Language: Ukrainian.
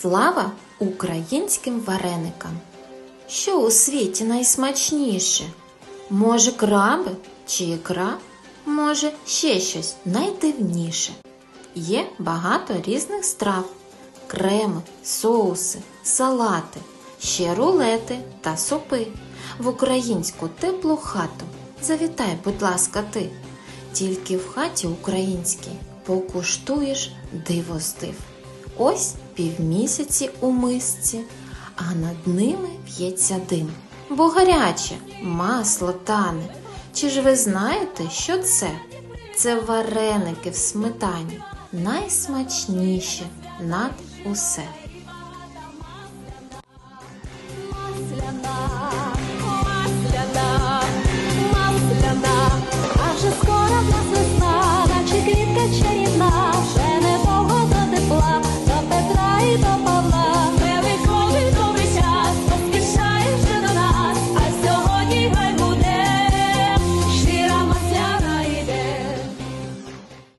Слава українським вареникам! Що у світі найсмачніше? Може, краби чи ікра? Може, ще щось найдивніше. Є багато різних страв: креми, соуси, салати, ще рулети та супи. В українську теплу хату завітай, будь ласка, ти. Тільки в хаті українській покуштуєш диво див. Ось півмісяці у мисці, а над ними п'ється дим. Бо гаряче масло тане. Чи ж ви знаєте, що це? Це вареники в сметані, найсмачніше над усе.